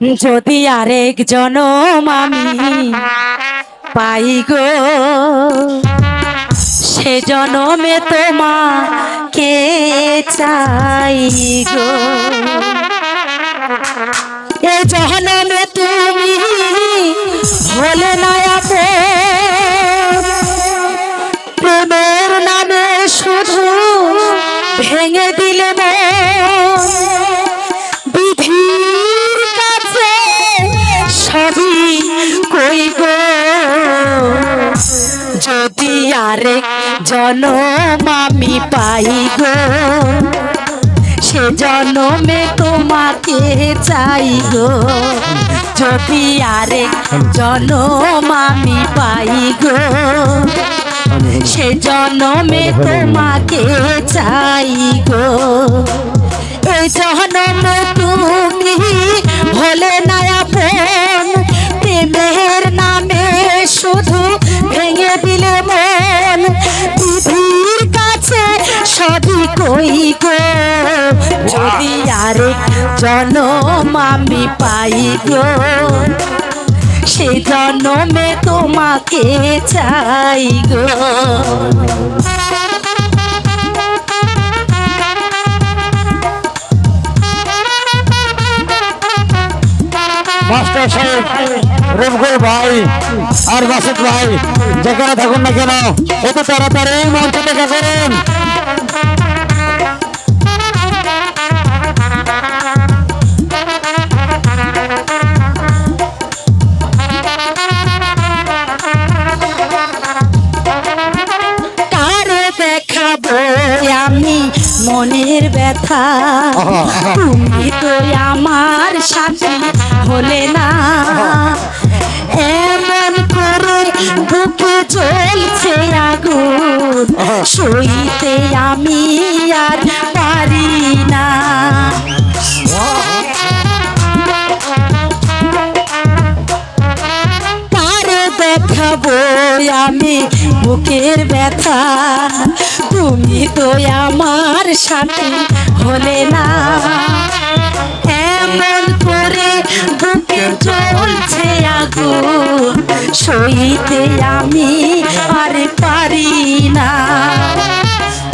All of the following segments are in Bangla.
যদি আরেক জনম আমি পাই গো, সে জনমে তোমাকে চাই গো। এ জনমে তুমি বলে না কই গো যদি আরেক জনম আমি পাই গো, সে জনমে তোমাকে চাই গো। যদি আরেক জনম আমি পাই গো, সে জনমে তোমাকে চাই গো। এই জনমে তুমি হলে না আপন কই গো যদি আরেক জনম আমি পাই গো সে জনমে তোমাকে চাই গো। মাস্টার সাহেব রূপগোল ভাই আর বাসিত ভাই যেখানে থাকুন না কেন এত তাড়াতাড়ি মঞ্চ দেখা করুন। তুমি তো আমার সাথে হলে না। এমন করে বুকে জ্বলছে আগুন। সইতে আমি আর পারি না। কারে দেখাবো আমি বুকের ব্যথা। তুমি তো আমার সাথে হলে না। এমন করে বুকে চলছে আগুন, সইতে আমি আর পারি না।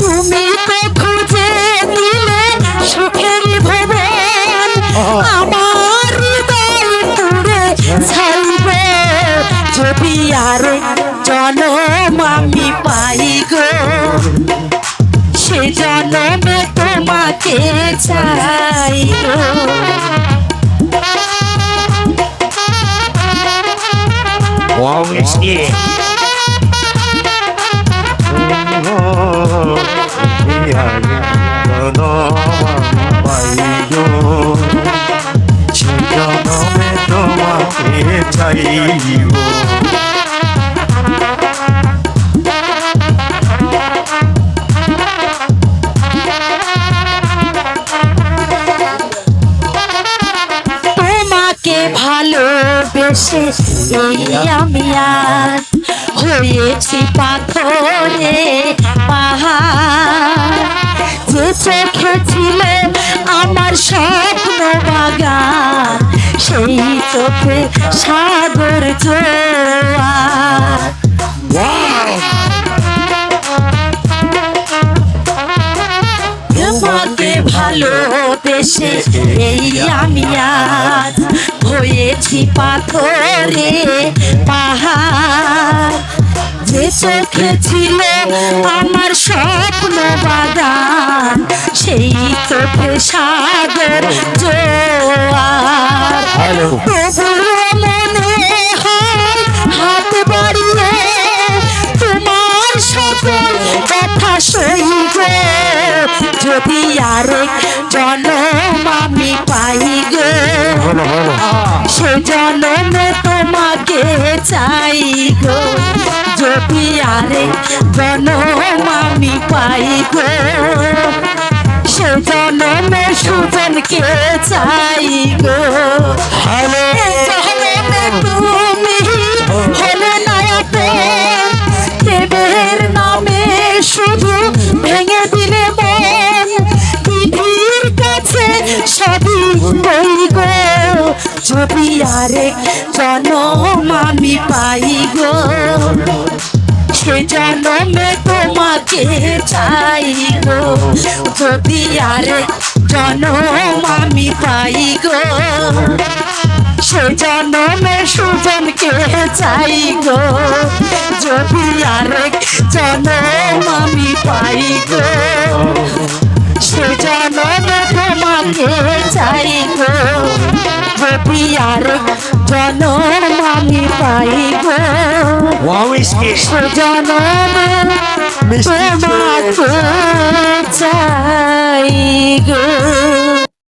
তুমি তো খুঁজে দিলে সুখের ভবন আমার পুরে ছাইবে। যদি আর জনম আমি পাই গো তোমাকে চাই গো চাইব এই আমি আর হয়েছি পাথরে পাহাড়। যে চোখে ছিল আমার স্বপ্ন বাগান, সেই চোখে সাগর জোয়ার তোমাকে ভালোবেসে এই আমি আজ হয়েছি পাথরে পাহাড়। যে চোখে ছিল আমার স্বপ্ন বাদান সেই চোখে সাগর জোয়ার। মনে আরেক জনম আমি পাই গো। সে জনমে তোমাকে চাই গো। যদি জনম আমি পাই গো সে জনমে সুজনকে চাই গো। তুমি হলে যদি আরেক জনম পাই গো। সে জনমে তোমাকে চাই গো। যদি আরেক জনম আমি পাই গো। সে জনমে সুজনকে চাই গো। যদি আরেক জনম জনম আমি পাই গো ওয়াও মিষ্টি সে জনমে মিষ্টি তোমাকে চাই গো